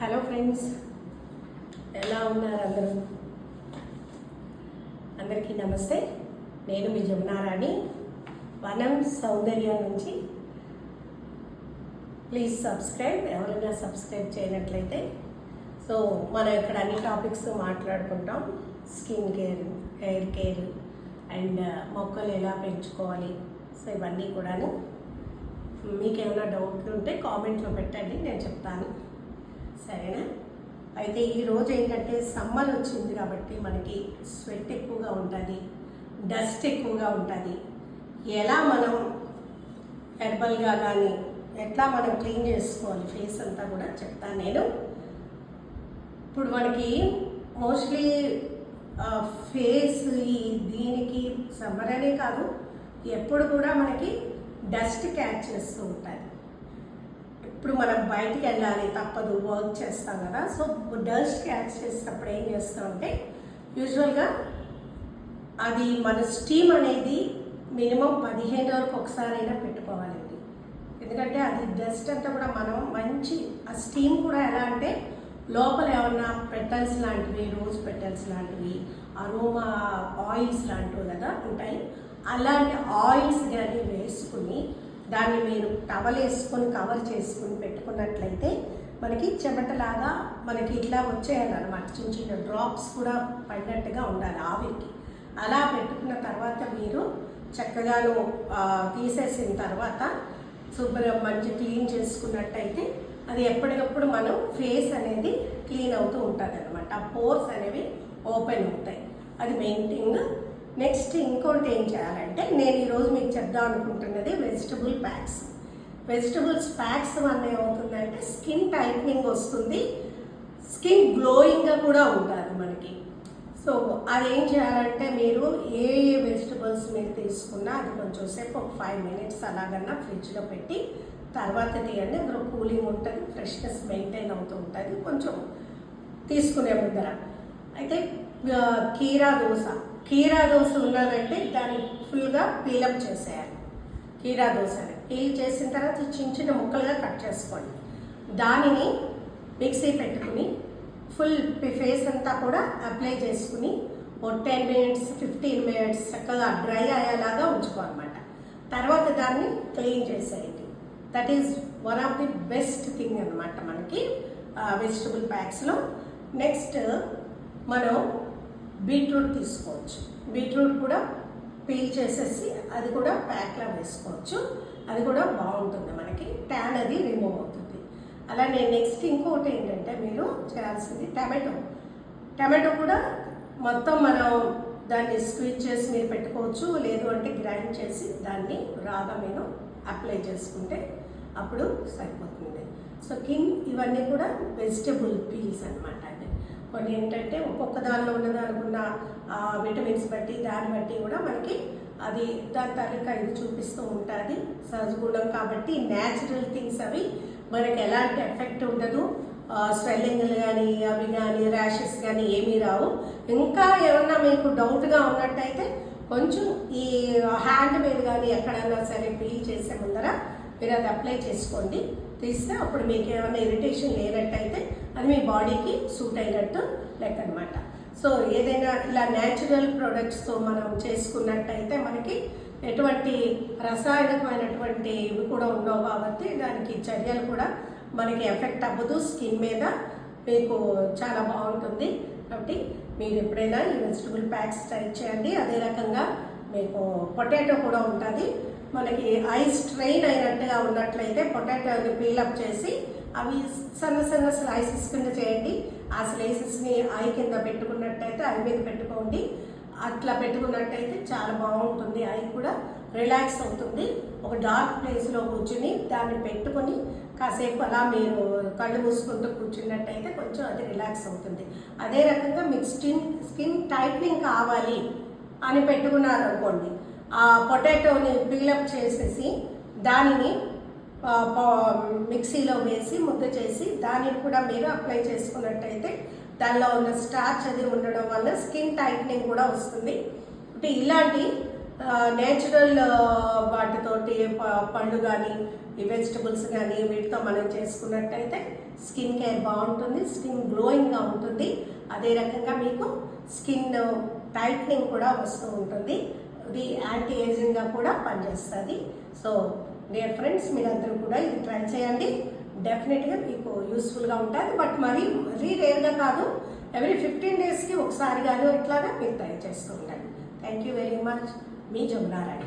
Hello friends ఎలా ఉన్నారు అందరూ? అందరికీ నమస్తే. నేను మీ జమునారాణి. వనం సౌందర్యం నుంచి ప్లీజ్ సబ్స్క్రైబ్ ఎవరైనా సబ్స్క్రైబ్ చేయనట్లయితే సో మనం ఇక్కడ అన్ని టాపిక్స్ మాట్లాడుకుంటాం. Skin care hair care and మొక్కలు ఎలా పెంచుకోవాలి. సో ఇవన్నీ కూడాను. మీకు ఏమైనా డౌట్లు ఉంటే కామెంట్లో పెట్టండి నేను చెప్తాను. సరేనా? అయితే ఈ రోజు ఏంటంటే సమ్మర్ వచ్చింది కాబట్టి మనకి స్వెట్ ఎక్కువగా ఉంటుంది డస్ట్ ఎక్కువగా ఉంటుంది. ఎలా మనం హెర్బల్గా కానీ ఎట్లా మనం క్లీన్ చేసుకోవాలి? ఫేస్ అంతా కూడా చెప్తాను నేను. ఇప్పుడు మనకి మోస్ట్లీ ఫేస్ ఈ దీనికి సమ్మర్ అనే కాదు ఎప్పుడు కూడా మనకి డస్ట్ క్యాచ్ చేస్తూ ఉంటుంది ఇప్పుడు మనం బయటికి వెళ్ళాలి తప్పదు వర్క్ చేస్తాం కదా. సో డస్ట్ క్యాచ్ చేసినప్పుడు ఏం చేస్తామంటే యూజువల్గా అది మన స్టీమ్ అనేది మినిమం పదిహేను వరకు ఒకసారైనా పెట్టుకోవాలండి. ఎందుకంటే అది డస్ట్ అంతా కూడా మనం మంచి ఆ స్టీమ్ కూడా ఎలా అంటే లోపల ఏమన్నా పెటల్స్ లాంటివి రోజ్ పెటల్స్ లాంటివి అరోమా ఆయిల్స్ లాంటివి కదా ఉంటాయి. అలాంటి ఆయిల్స్ కానీ వేసుకుని దాన్ని మీరు టవల్ వేసుకొని కవర్ చేసుకుని పెట్టుకున్నట్లయితే మనకి చెమటలాగా మనకి ఇట్లా వచ్చేయాలన్నమాట. చిన్న చిన్న డ్రాప్స్ కూడా పడినట్టుగా ఉండాలి ఆవిరికి. అలా పెట్టుకున్న తర్వాత మీరు చక్కగాను తీసేసిన తర్వాత శుభ్రం మంచి క్లీన్ చేసుకున్నట్టయితే అది ఎప్పటికప్పుడు మనం ఫేస్ అనేది క్లీన్ అవుతూ ఉంటుంది అనమాట ఆ పోర్స్ అనేవి ఓపెన్ అవుతాయి. అది మెయిన్ థింగ్ నెక్స్ట్ ఇంకోటి ఏం చేయాలంటే నేను ఈరోజు మీకు చెప్దాం అనుకుంటున్నది వెజిటబుల్ ప్యాక్స్ వెజిటబుల్స్ ప్యాక్స్ వల్ల ఏమవుతుందంటే స్కిన్ టైట్నింగ్ వస్తుంది. స్కిన్ గ్లోయింగ్గా కూడా ఉంటుంది మనకి. సో అదేం చేయాలంటే మీరు ఏ ఏ వెజిటబుల్స్ మీరు తీసుకున్నా అది కొంచెం సేపు ఒక ఫైవ్ మినిట్స్ అలాగన్నా ఫ్రిడ్జ్లో పెట్టి తర్వాత తీయండి. అందులో కూలింగ్ ఉంటుంది ఫ్రెష్నెస్ మెయింటైన్ అవుతూ ఉంటుంది. కొంచెం తీసుకునే ముందర. అయితే కీరా దోశ. కీరా దోశ ఉన్నదంటే దాన్ని ఫుల్గా పీలప్ చేసేయాలి. కీరా దోశని పీల్ చేసిన తర్వాత చిన్న చిన్న ముక్కలుగా కట్ చేసుకోండి. దానిని మిక్సీ పెట్టుకుని ఫుల్ ఫేస్ అంతా కూడా అప్లై చేసుకుని ఓ టెన్ మినిట్స్ ఫిఫ్టీన్ మినిట్స్ చక్కగా డ్రై అయ్యేలాగా ఉంచుకోవాలన్నమాట. తర్వాత దాన్ని క్లీన్ చేసేయండి. That is one of the best thing అనమాట మనకి వెజిటబుల్ ప్యాక్స్లో నెక్స్ట్ మనం బీట్రూట్ తీసుకోవచ్చు. బీట్రూట్ కూడా పీల్ చేసేసి అది కూడా ప్యాక్లా వేసుకోవచ్చు. అది కూడా బాగుంటుంది మనకి. ట్యాన్ అది రిమూవ్ అవుతుంది. అలానే నెక్స్ట్ ఇంకొకటి ఏంటంటే మీరు చేయాల్సింది టమాటో. టమాటో కూడా మొత్తం మనం దాన్ని స్క్వీజ్ చేసి మీరు పెట్టుకోవచ్చు. లేదు అంటే గ్రైండ్ చేసి దాన్ని రాగా మీరు అప్లై చేసుకుంటే అప్పుడు సరిపోతుంది. సో కింగ్ ఇవన్నీ కూడా వెజిటబుల్ పీల్స్ అనమాట అండి కొన్ని ఏంటంటే ఒక్కొక్క దానిలో ఉన్నదానుకున్న విటమిన్స్ బట్టి దాన్ని బట్టి కూడా మనకి అది దాని తాలూకా ఇది చూపిస్తూ ఉంటుంది సహజగుణం కాబట్టి న్యాచురల్ థింగ్స్ అవి మనకి ఎలాంటి ఎఫెక్ట్ ఉండదు. స్వెల్లింగ్లు కానీ అవి కానీ ర్యాషెస్ కానీ ఏమీ రావు. ఇంకా ఏమన్నా మీకు డౌట్గా ఉన్నట్టయితే కొంచెం ఈ హ్యాండ్ మీద కానీ ఎక్కడైనా సరే పీల్ చేసే ముందర మీరు అది అప్లై చేసుకోండి. తీస్తే అప్పుడు మీకు ఏమైనా ఇరిటేషన్ లేనట్టయితే అది మీ బాడీకి సూట్ అయినట్టు లెక్క అనమాట సో ఏదైనా ఇలా న్యాచురల్ ప్రొడక్ట్స్తో మనం చేసుకున్నట్టయితే మనకి ఎటువంటి రసాయనకమైనటువంటి ఇవి కూడా ఉండవు కాబట్టి దానికి చర్యలు కూడా మనకి ఎఫెక్ట్ అవ్వదు. స్కిన్ మీద మీకు చాలా బాగుంటుంది. కాబట్టి మీరు ఎప్పుడైనా ఈ వెజిటబుల్ ప్యాక్స్ ట్రై చేయండి. అదే రకంగా మీకు పొటాటో కూడా ఉంటుంది. మనకి ఐ స్ట్రెయిన్ అయినట్టుగా ఉన్నట్లయితే పొటాటోని పీలప్ చేసి అవి సన్న సన్న స్లైసెస్ కింద చేయండి. ఆ స్లైసెస్ని ఐ కింద పెట్టుకున్నట్టయితే ఐ మీద పెట్టుకోండి. అట్లా పెట్టుకున్నట్టయితే చాలా బాగుంటుంది. ఐ కూడా రిలాక్స్ అవుతుంది. ఒక డార్క్ ప్లేస్లో కూర్చుని దాన్ని పెట్టుకొని కాసేపు అలా మీరు కళ్ళు మూసుకుంటూ కూర్చున్నట్టయితే కొంచెం అది రిలాక్స్ అవుతుంది. అదే రకంగా మీకు స్కిన్ స్కిన్ టైట్నింగ్ కావాలి అని పెట్టుకున్నారు అనుకోండి ఆ పొటాటోని పిల్లప్ చేసేసి దానిని మిక్సీలో వేసి ముద్ద చేసి దానిని కూడా మీరు అప్లై చేసుకున్నట్టయితే దానిలో ఉన్న స్టార్చ్ అది ఉండడం వల్ల స్కిన్ టైట్నింగ్ కూడా వస్తుంది. అంటే ఇలాంటి నేచురల్ వాటితోటి ప- పళ్ళు కానీ ఈ వెజిటబుల్స్ కానీ వీటితో మనం చేసుకున్నట్టయితే స్కిన్ కేర్ బాగుంటుంది స్కిన్ గ్లోయింగ్గా ఉంటుంది. అదే రకంగా మీకు స్కిన్ టైట్నింగ్ కూడా వస్తూ ఉంటుంది. ఇది యాంటీ ఏజింగ్గా కూడా పనిచేస్తుంది. సో డియర్ ఫ్రెండ్స్ మీరందరూ కూడా ఇది ట్రై చేయండి. డెఫినెట్గా మీకు యూస్ఫుల్గా ఉంటుంది. బట్ మరి మరీ రేర్గా కాదు ఎవ్రీ ఫిఫ్టీన్ డేస్కి ఒకసారి కానీ ఇట్లాగా మీరు ట్రై చేస్తూ ఉండండి. థ్యాంక్ యూ వెరీ మచ్ మీ జమునారాయణ.